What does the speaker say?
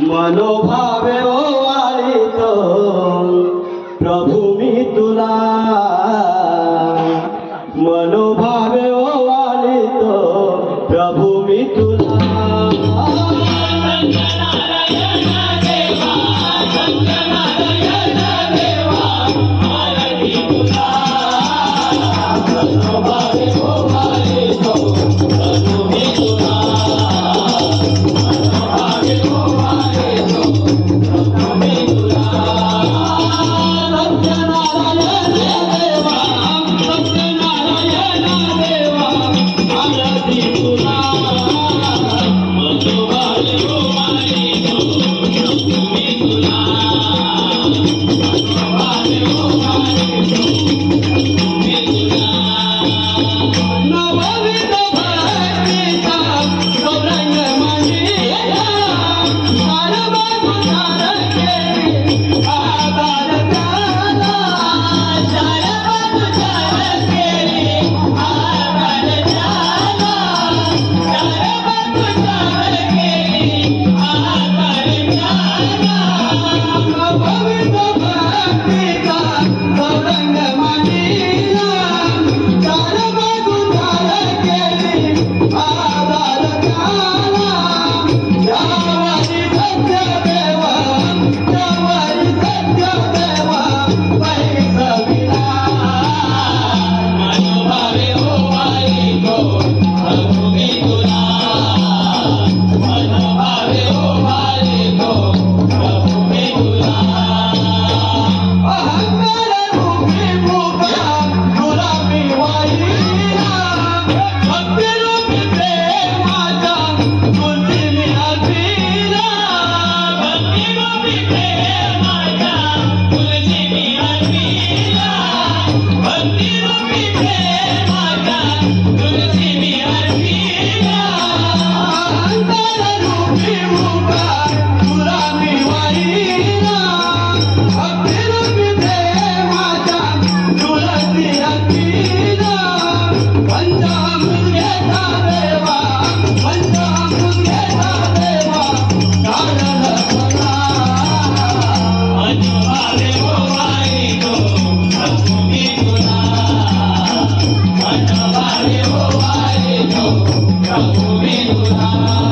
মনোভাবে ও আলিত প্রভু মিতুলা Oh, I know. ধারা